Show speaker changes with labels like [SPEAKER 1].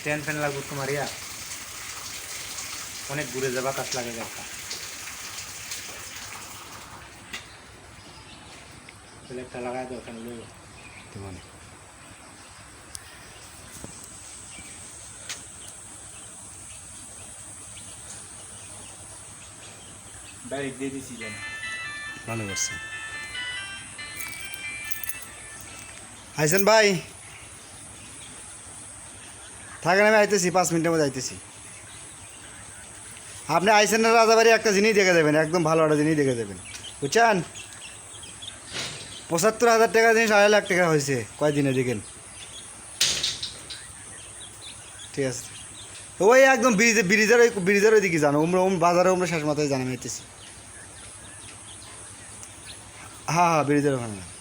[SPEAKER 1] Stand fan লাগবে তোমার ইয়া। অনেক ঘুরে যাবা কাজ লাগে একটা তাহলে একটা লাগাই দাও ওখানে লইব।
[SPEAKER 2] মানে
[SPEAKER 1] ডাইরেক্ট দিয়ে দিছি যেন
[SPEAKER 2] ভালো করছে। আইসেন ভাই থাকেন, আমি আইতেছি, পাঁচ মিনিটের মধ্যে আইতেছি। আপনি আইসেন না রাজাবাড়ি, একটা জিনিস দেখে দেবেন, একদম ভালো একটা জিনিস দেখে দেবেন। বুঝছেন? পঁচাত্তর হাজার টাকা জিনিস আড়াই লাখ টাকা হয়েছে, কয়দিনে দেখেন ঠিক আছে। ওই একদম ব্রিজে, ব্রিজের ওই ব্রিজের ওই দিকে জানো উমরা, উম, বাজারে উমরা শেষ মাথায় জানা মেতেছি হ্যাঁ হ্যাঁ ব্রিজের ওখানে